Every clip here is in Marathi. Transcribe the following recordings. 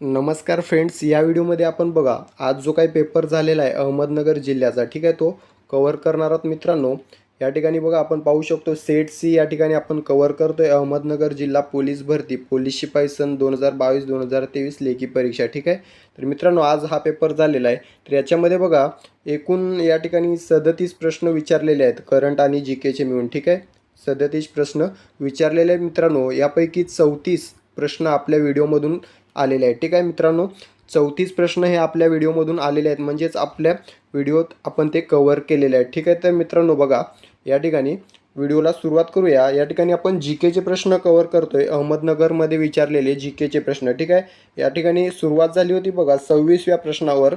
नमस्कार फ्रेंड्स या व्हिडिओमध्ये आपण बघा आज जो काही पेपर झालेला आहे अहमदनगर जिल्ह्याचा ठीक आहे तो कवर करणार आहोत मित्रांनो. या ठिकाणी बघा आपण पाहू शकतो सेट सी या ठिकाणी आपण कवर करतोय अहमदनगर जिल्हा पोलीस भरती पोलीस शिपाई सन दोन हजार बावीस दोन हजार तेवीस लेखी परीक्षा ठीक आहे? तर मित्रांनो आज हा पेपर झालेला आहे. तर याच्यामध्ये बघा एकूण या ठिकाणी सदतीस प्रश्न विचारलेले आहेत करंट आणि जी केचे मिळून ठीक आहे? सदतीस प्रश्न विचारलेले आहेत मित्रांनो. यापैकी चौतीस प्रश्न आपल्या व्हिडिओमधून आलेले आहे ठीक आहे मित्रांनो चौतीस प्रश्न हे आपल्या व्हिडिओमधून आलेले आहेत. म्हणजेच आपल्या व्हिडिओत आपण ते कवर केलेले आहेत. ठीक आहे तर मित्रांनो बघा या ठिकाणी व्हिडिओला सुरुवात करूया. या ठिकाणी आपण जी केचे प्रश्न कवर करतोय. अहमदनगरमध्ये विचारलेले जी केचे प्रश्न. ठीक आहे? या ठिकाणी सुरुवात झाली होती बघा सव्वीसव्या प्रश्नावर.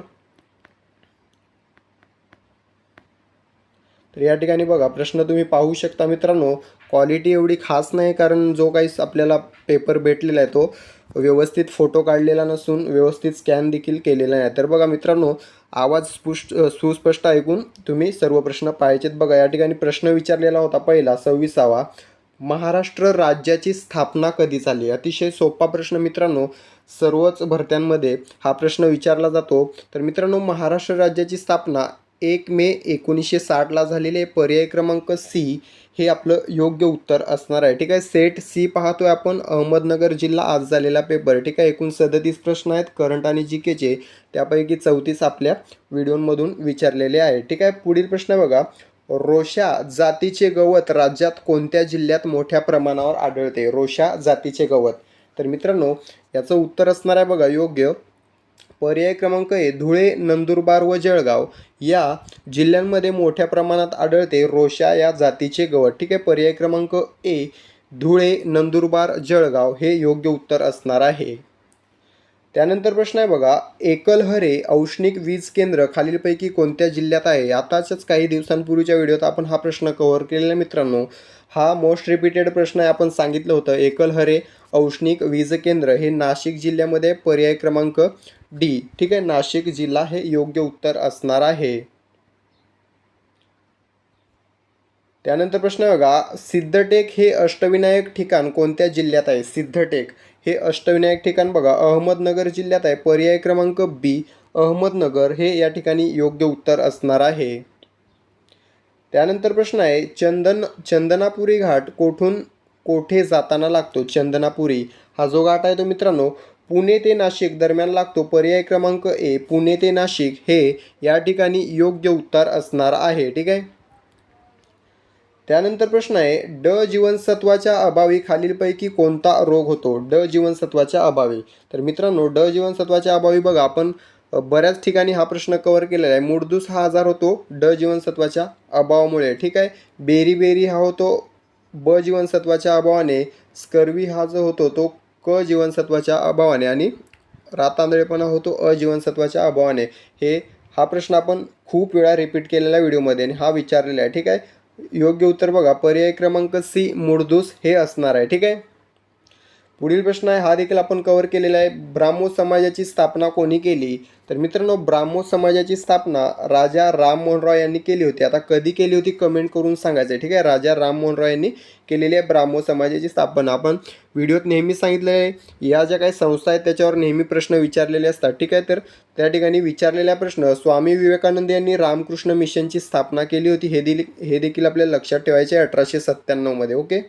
तर या ठिकाणी बघा प्रश्न तुम्ही पाहू शकता मित्रांनो. क्वालिटी एवढी खास नाही कारण जो काही आपल्याला पेपर भेटलेला आहे तो व्यवस्थित फोटो काढलेला नसून व्यवस्थित स्कॅन देखील केलेला नाही. तर बघा मित्रांनो आवाज स्पुष्ट सुस्पष्ट ऐकून तुम्ही सर्व प्रश्न पाहायचेत. बघा या ठिकाणी प्रश्न विचारलेला होता पहिला सव्वीसावा. महाराष्ट्र राज्याची स्थापना कधी झाली? अतिशय सोपा प्रश्न मित्रांनो. सर्वच भरत्यांमध्ये हा प्रश्न विचारला जातो. तर मित्रांनो महाराष्ट्र राज्याची स्थापना एक मे एकोणीसशे साठला झालेले पर्याय क्रमांक सी हे आपलं योग्य उत्तर असणार आहे. ठीक आहे? सेट सी पाहतोय आपण. अहमदनगर जिल्हा आज झालेला पेपर ठीक आहे? एकूण सदतीस प्रश्न आहेत. करंट आणि जी केचे त्यापैकी चौतीस आपल्या व्हिडिओमधून विचारलेले आहे. ठीक आहे? पुढील प्रश्न बघा. रोशा जातीचे गवत राज्यात कोणत्या जिल्ह्यात मोठ्या प्रमाणावर आढळते? रोशा जातीचे गवत. तर मित्रांनो याचं उत्तर असणार आहे बघा. योग्य. पर्याय क्रमांक ए धुळे नंदुरबार व जळगाव या जिल्ह्यांमध्ये मोठ्या प्रमाणात आढळते रोशा या जातीचे गवत. ठीक आहे पर्याय क्रमांक ए धुळे नंदुरबार जळगाव हे योग्य उत्तर असणार आहे. त्यानंतर प्रश्न आहे बघा एकलहरे औष्णिक वीज केंद्र खालीलपैकी कोणत्या जिल्ह्यात आहे? आताच काही दिवसांपूर्वीच्या व्हिडिओत आपण हा प्रश्न कव्हर केलेला मित्रांनो. हा मोस्ट रिपीटेड प्रश्न आहे आपण सांगितलं होतं एकलहरे औष्णिक वीज केंद्र हे नाशिक जिल्ह्यामध्ये पर्याय क्रमांक डी. ठीक आहे नाशिक जिल्हा हे योग्य उत्तर असणार आहे. त्यानंतर प्रश्न बघा सिद्धटेक हे अष्टविनायक ठिकाण कोणत्या जिल्ह्यात आहे? सिद्धटेक हे अष्टविनायक ठिकाण बघा अहमदनगर जिल्ह्यात आहे. पर्याय क्रमांक बी अहमदनगर हे या ठिकाणी योग्य उत्तर असणार आहे. त्यानंतर प्रश्न आहे चंदन चंदनापुरी घाट कोठून कोठे जाताना लागतो? चंदनापुरी. हा जो घाट आहे तो मित्रांनो पुणे ते नाशिक दरम्यान लागतो. पर्याय क्रमांक ए पुणे ते नाशिक. हे या ठिकाणी योग्य उत्तर असणार आहे. ठीक आहे? त्यानंतर प्रश्न आहे ड जीवनसत्वाच्या अभावी खालीलपैकी कोणता रोग होतो? ड जीवनसत्वाच्या अभावी. तर मित्रांनो ड जीवनसत्वाच्या अभावी बघा आपण बऱ्याच ठिकाणी हा प्रश्न कव्हर केलेला आहे. मुडदूस हा आजार होतो ड जीवनसत्वाच्या अभावामुळे. ठीक आहे? बेरी बेरी हा होतो ब जीवनसत्वाच्या अभावाने स्कर्वी हा जो होतो तो क जीवनसत्वाच्या अभावाने आणि रातांदळेपणा होतो अ जीवनसत्वाच्या अभावाने. हे हा प्रश्न आपण खूप वेळा रिपीट केलेला व्हिडिओमध्ये आणि हा विचारलेला आहे. ठीक आहे? योग्य उत्तर बघा. पर्याय क्रमांक सी मुडदूस हे असणार आहे. ठीक आहे? पुढील प्रश्न आहे हा देखील आपण कव्हर केलेला आहे. ब्राह्मो समाजाची स्थापना कोणी केली? तर मित्रांनो ब्राह्मो समाजाची स्थापना राजा राम मोहन रॉय यांनी केली होती. आता कधी केली होती कमेंट करून सांगायचं आहे ठीक आहे? राजा राम मोहन रॉय यांनी केलेली आहे ब्राह्मो समाजाची स्थापना. आपण व्हिडिओत नेहमी सांगितलं आहे या ज्या काही संस्था आहेत त्याच्यावर नेहमी प्रश्न विचारलेले असतात ठीक आहे? तर त्या ठिकाणी विचारलेला प्रश्न स्वामी विवेकानंद यांनी रामकृष्ण मिशनची स्थापना केली होती हे दिली हे देखील आपल्याला लक्षात ठेवायचे आहे अठराशे सत्त्याण्णवमध्ये ओके?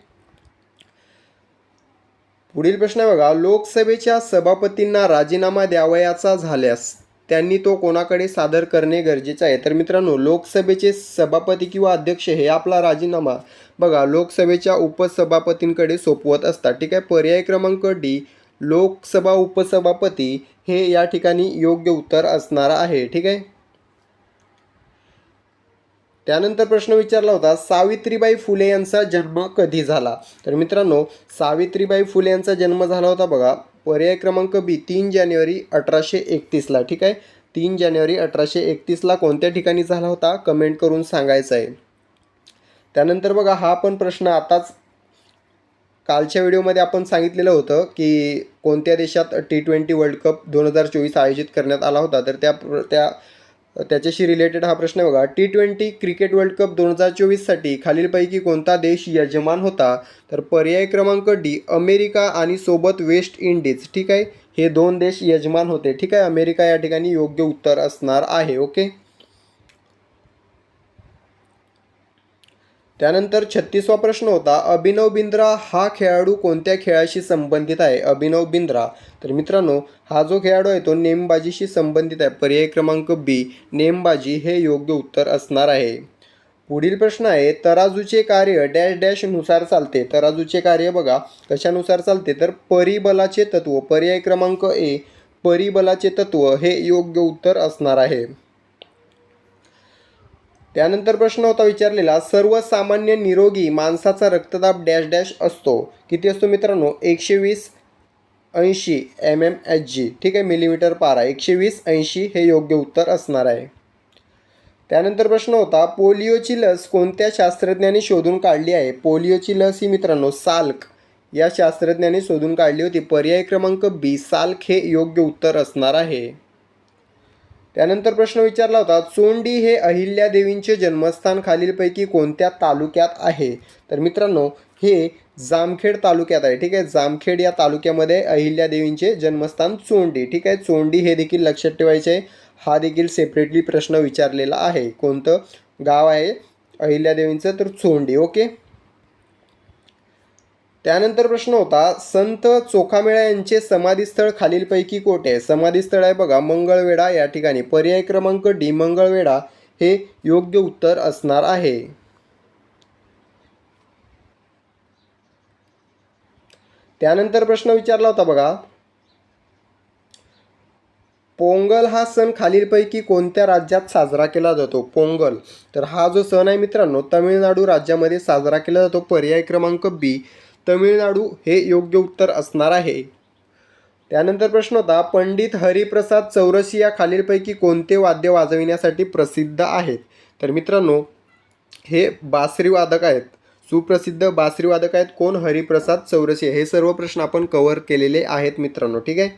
पुढील प्रश्न आहे बघा लोकसभेच्या सभापतींना राजीनामा द्यावयाचा झाल्यास त्यांनी तो कोणाकडे सादर करणे गरजेचे आहे? तर मित्रांनो लोकसभेचे सभापती किंवा अध्यक्ष हे आपला राजीनामा बघा लोकसभेच्या उपसभापतींकडे सोपवत असतात. ठीक आहे पर्याय क्रमांक डी लोकसभा उपसभापती हे या ठिकाणी योग्य उत्तर असणार आहे. ठीक आहे? त्यानंतर प्रश्न विचारला होता सावित्रीबाई फुले यांचा जन्म कधी झाला? तर मित्रांनो सावित्रीबाई फुले यांचा जन्म झाला होता बघा पर्याय क्रमांक बी तीन जानेवारी अठराशे एकतीसला ठीक आहे? तीन जानेवारी अठराशे एकतीसला कोणत्या ठिकाणी झाला होता? कमेंट करून सांगायचं आहे. त्यानंतर बघा हा पण प्रश्न आताच कालच्या व्हिडिओमध्ये आपण सांगितलेलं होतं की कोणत्या देशात टी ट्वेंटी वर्ल्ड कप दोन हजार चोवीस आयोजित करण्यात आला होता? तर त्या त्या त्याच्याशी रिलेटेड हा प्रश्न बघा. T twenty cricket world cup दोन हजार चोवीससाठी खालीलपैकी कोणता देश यजमान होता? तर पर्याय क्रमांक डी अमेरिका आणि सोबत वेस्ट इंडिज ठीक आहे? हे दोन देश यजमान होते. ठीक आहे? अमेरिका या ठिकाणी योग्य उत्तर असणार आहे. ओके त्यानंतर छत्तीसवा प्रश्न होता अभिनव बिंद्रा हा खेळाडू कोणत्या खेळाशी संबंधित आहे? अभिनव बिंद्रा. तर मित्रांनो हा जो खेळाडू आहे तो नेमबाजीशी संबंधित आहे. पर्याय क्रमांक बी नेमबाजी हे योग्य उत्तर असणार आहे. पुढील प्रश्न आहे तराजूचे कार्य डॅश डॅशनुसार चालते. तराजूचे कार्य बघा कशानुसार चालते? तर परिबलाचे तत्व पर्याय क्रमांक ए परिबलाचे तत्व हे योग्य उत्तर असणार आहे. त्यानंतर प्रश्न होता विचारलेला सर्वसामान्य निरोगी माणसाचा रक्तदाब डॅश डॅश असतो. किती असतो मित्रांनो? एकशे वीस ऐंशी एम एम एच जी ठीक आहे मिलीमीटर पारा. एकशे वीस ऐंशी हे योग्य उत्तर असणार आहे. त्यानंतर प्रश्न होता पोलिओची लस कोणत्या शास्त्रज्ञाने शोधून काढली आहे? पोलिओची लस ही मित्रांनो साल्क. या शास्त्रज्ञाने शोधून काढली होती. पर्याय क्रमांक बी साल्क हे योग्य उत्तर असणार आहे. त्यानंतर प्रश्न विचारला होता चोंडी हे अहिल्यादेवींचे जन्मस्थान खालीलपैकी कोणत्या तालुक्यात आहे? तर मित्रांनो हे जामखेड तालुक्यात आहे ठीक आहे? जामखेड या तालुक्यामध्ये अहिल्यादेवींचे जन्मस्थान चोंडी ठीक आहे? चोंडी हे देखील लक्षात ठेवायचे आहे. हा देखील सेपरेटली प्रश्न विचारलेला आहे. कोणतं गाव आहे अहिल्यादेवींचं तर चोंडी ओके? त्यानंतर प्रश्न होता संत चोखामेळा यांचे समाधीस्थळ खालीलपैकी कोठे आहे? समाधीस्थळ आहे बघा मंगळवेढा या ठिकाणी. पर्याय क्रमांक डी मंगळवेढा हे योग्य उत्तर असणार आहे. त्यानंतर प्रश्न विचारला होता बघा पोंगल हा सण खालीलपैकी कोणत्या राज्यात साजरा केला जातो? पोंगल. तर हा जो सण आहे मित्रांनो तमिळनाडू राज्यामध्ये साजरा केला जातो. पर्याय क्रमांक बी तमिळनाडू हे योग्य उत्तर असणार आहे. त्यानंतर प्रश्न होता पंडित हरिप्रसाद चौरसिया खालीलपैकी कोणते वाद्य वाजविण्यासाठी प्रसिद्ध आहेत? तर मित्रांनो हे बासरी वादक आहेत. सुप्रसिद्ध बासरीवादक आहेत कोण? हरिप्रसाद चौरसी. हे सर्व प्रश्न आपण कव्हर केलेले आहेत मित्रांनो ठीक आहे?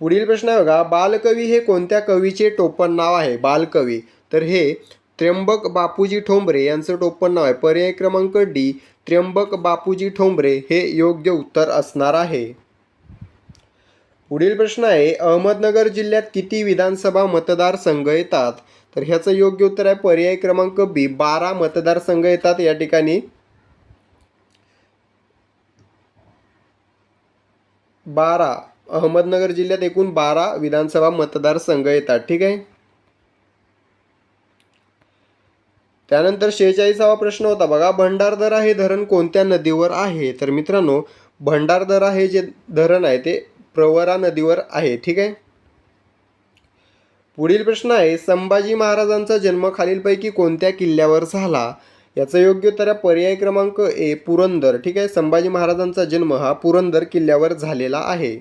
पुढील प्रश्न आहे बघा बालकवी हे कोणत्या कवीचे टोपण नाव आहे? बालकवी. तर हे त्र्यंबक बापूजी ठोंबरे यांचं टोपण नाव आहे. पर्याय क्रमांक डी त्र्यंबक बापूजी ठोंबरे हे योग्य उत्तर असणार आहे. पुढील प्रश्न आहे अहमदनगर जिल्ह्यात किती विधानसभा मतदारसंघ येतात? तर ह्याचं योग्य उत्तर आहे पर्याय क्रमांक बी बारा मतदारसंघ येतात या ठिकाणी. बारा अहमदनगर जिल्ह्यात एकूण बारा विधानसभा मतदारसंघ येतात. ठीक आहे? त्यानंतर शेहेचाळीसावा प्रश्न होता बघा भंडारदरा हे धरण कोणत्या नदीवर आहे? तर मित्रांनो भंडारदरा हे जे धरण आहे ते प्रवरा नदीवर आहे ठीक आहे? पुढील प्रश्न आहे संभाजी महाराजांचा जन्म खालीलपैकी कोणत्या किल्ल्यावर झाला? याचं योग्य उत्तर आहे पर्याय क्रमांक ए पुरंदर ठीक आहे? संभाजी महाराजांचा जन्म हा पुरंदर किल्ल्यावर झालेला आहे.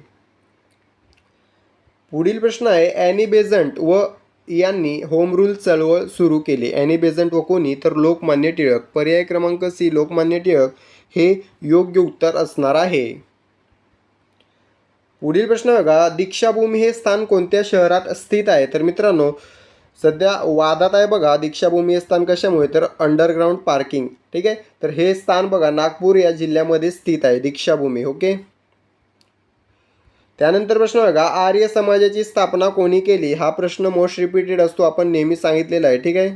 पुढील प्रश्न आहे ॲनी बेझंट व यांनी होम रूल चळवळ सुरू केली. ॲनी बेझंट व कोणी तर लोकमान्य टिळक. पर्याय क्रमांक सी लोकमान्य टिळक हे योग्य उत्तर असणार आहे. पुढील प्रश्न बघा. दीक्षाभूमी हे स्थान कोणत्या शहरात स्थित आहे? तर मित्रांनो सध्या वादात आहे बघा. दीक्षाभूमी हे स्थान कशामुळे? तर अंडरग्राऊंड पार्किंग ठीक आहे? तर हे स्थान बघा. नागपूर या जिल्ह्यामध्ये स्थित आहे. दीक्षाभूमी. ओके? त्यानंतर प्रश्न बघा आर्य समाजाची स्थापना कोणी केली? हा प्रश्न मोस्ट रिपीटेड असतो आपण नेहमी सांगितलेला आहे ठीक आहे?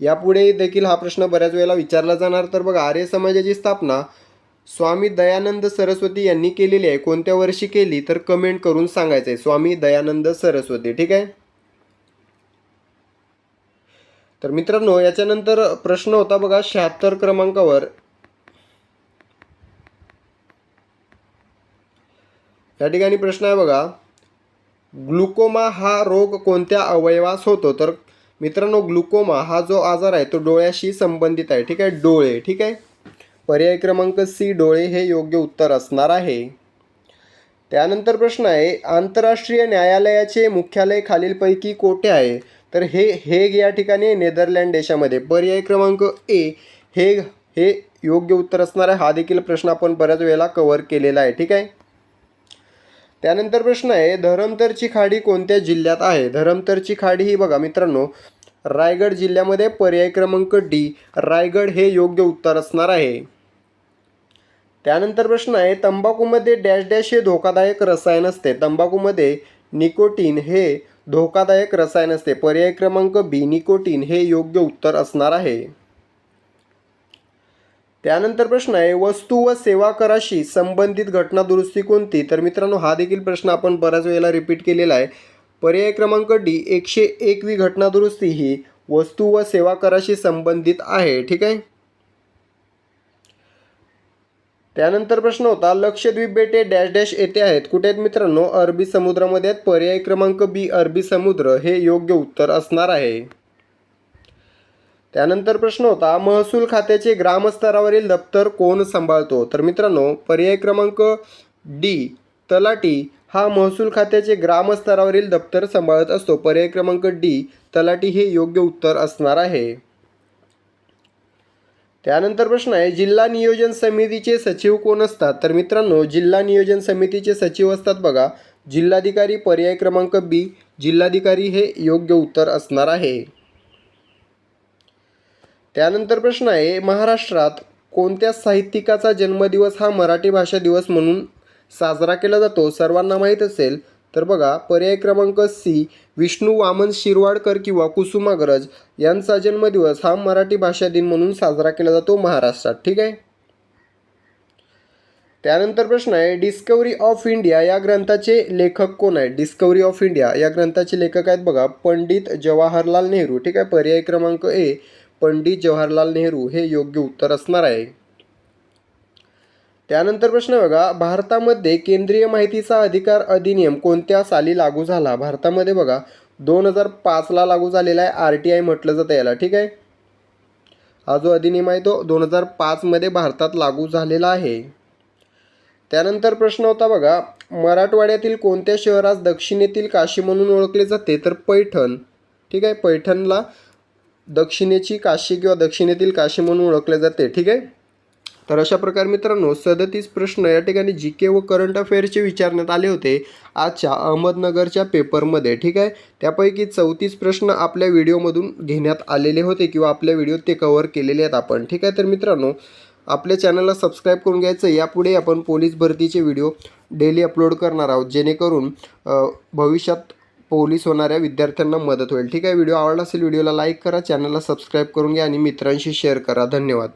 यापुढे देखील हा प्रश्न बऱ्याच वेळेला विचारला जाणार. तर बघा आर्य समाजाची स्थापना स्वामी दयानंद सरस्वती यांनी केलेली आहे. कोणत्या वर्षी केली? तर कमेंट करून सांगायचं आहे स्वामी दयानंद सरस्वती ठीक आहे? तर मित्रांनो याच्यानंतर प्रश्न होता बघा शहात्तर क्रमांकावर. या ठिकाणी प्रश्न आहे बघा. ग्लुकोमा हा रोग कोणत्या अवयवास होतो? तर मित्रांनो ग्लुकोमा हा जो आजार आहे तो डोळ्याशी संबंधित आहे. ठीक आहे? डोळे. ठीक आहे? पर्याय क्रमांक सी डोळे हे योग्य उत्तर असणार आहे. त्यानंतर प्रश्न आहे आंतरराष्ट्रीय न्यायालयाचे मुख्यालय खालीलपैकी कोठे आहे? तर हे हेग या ठिकाणी नेदरलँड देशामध्ये. पर्याय क्रमांक ए हेग हे योग्य उत्तर असणार आहे. हा देखील प्रश्न आपण बऱ्याच वेळेला कव्हर केलेला आहे. ठीक आहे? त्यानंतर प्रश्न आहे धरमतरची खाडी कोणत्या जिल्ह्यात आहे? धरमतरची खाडी ही बघा मित्रांनो रायगड जिल्ह्यामध्ये पर्याय क्रमांक डी रायगड हे योग्य उत्तर असणार आहे. त्यानंतर प्रश्न आहे तंबाखूमध्ये डॅश डॅश हे धोकादायक रसायन असते. तंबाखूमध्ये निकोटीन हे धोकादायक रसायन असते. पर्याय क्रमांक बी निकोटीन हे योग्य उत्तर असणार आहे. त्यानंतर प्रश्न आहे वस्तू व सेवा कराशी संबंधित घटना दुरुस्ती कोणती? तर मित्रांनो हा देखील प्रश्न आपण बऱ्याच वेळेला रिपीट केलेला आहे. पर्याय क्रमांक डी एकशे एकवी घटना दुरुस्ती ही वस्तू व सेवा कराशी संबंधित आहे ठीक आहे? त्यानंतर प्रश्न होता लक्षद्वीप बेटे डॅश डॅश येथे आहेत. कुठे आहेत मित्रांनो? अरबी समुद्रामध्ये आहेत. पर्याय क्रमांक बी अरबी समुद्र. हे योग्य उत्तर असणार आहे. त्यानंतर प्रश्न होता महसूल खात्याचे ग्रामस्तरावरील दप्तर कोण सांभाळतो? तर मित्रांनो पर्याय क्रमांक डी तलाटी हा महसूल खात्याचे ग्रामस्तरावरील दप्तर सांभाळत असतो. पर्याय क्रमांक डी तलाटी हे योग्य उत्तर असणार आहे. त्यानंतर प्रश्न आहे जिल्हा नियोजन समितीचे सचिव कोण असतात? तर मित्रांनो जिल्हा नियोजन समितीचे सचिव असतात बघा. जिल्हाधिकारी पर्याय क्रमांक बी जिल्हाधिकारी हे योग्य उत्तर असणार आहे. त्यानंतर प्रश्न आहे महाराष्ट्रात कोणत्या साहित्यिकाचा जन्मदिवस हा मराठी भाषा दिवस म्हणून साजरा केला जातो? सर्वांना माहीत असेल तर बघा पर्याय क्रमांक सी विष्णू वामन शिरवाडकर किंवा कुसुमाग्रज यांचा जन्मदिवस हा मराठी भाषा दिन म्हणून साजरा केला जातो महाराष्ट्रात. ठीक आहे? त्यानंतर प्रश्न आहे डिस्कवरी ऑफ इंडिया या ग्रंथाचे लेखक कोण आहेत? डिस्कवरी ऑफ इंडिया या ग्रंथाचे लेखक आहेत बघा पंडित जवाहरलाल नेहरू. ठीक आहे? पर्याय क्रमांक ए पंडित जवाहरलाल नेहरू हे योग्य उत्तर असणार आहे. त्यानंतर प्रश्न बघा भारतामध्ये केंद्रीय माहितीचा अधिकार अधिनियम कोणत्या साली लागू झाला? भारतामध्ये बघा दोन हजार पाचला लागू झालेला आहे आर टी आय म्हटलं जातं याला ठीक आहे? हा जो अधिनियम आहे तो दोन हजार पाचमध्ये भारतात लागू झालेला आहे. त्यानंतर प्रश्न होता बघा मराठवाड्यातील कोणत्या शहरास दक्षिणेतील काशी म्हणून ओळखले जाते? तर पैठण ठीक आहे? पैठणला दक्षिणेची काशी किंवा दक्षिणेतील काशी म्हणून ओळखले जाते ठीक आहे? तर अशा प्रकारे मित्रांनो सदतीस प्रश्न या ठिकाणी जी के व करंट अफेअरचे विचारण्यात आले होते आजच्या अहमदनगरच्या पेपरमध्ये ठीक आहे? त्यापैकी चौतीस प्रश्न आपल्या व्हिडिओमधून घेण्यात आलेले होते किंवा आपल्या व्हिडिओत ते कव्हर केलेले आहेत आपण ठीक आहे? तर मित्रांनो आपल्या चॅनलला सबस्क्राईब करून घ्यायचं. यापुढे आपण पोलीस भरतीचे व्हिडिओ डेली अपलोड करणार आहोत जेणेकरून भविष्यात पोलीस होणाऱ्या विद्यार्थ्यांना मदत होईल. ठीक आहे व्हिडिओ आवडला असेल व्हिडिओला लाईक करा चॅनलला सबस्क्राईब करून घ्या आणि मित्रांशी शेअर करा. धन्यवाद.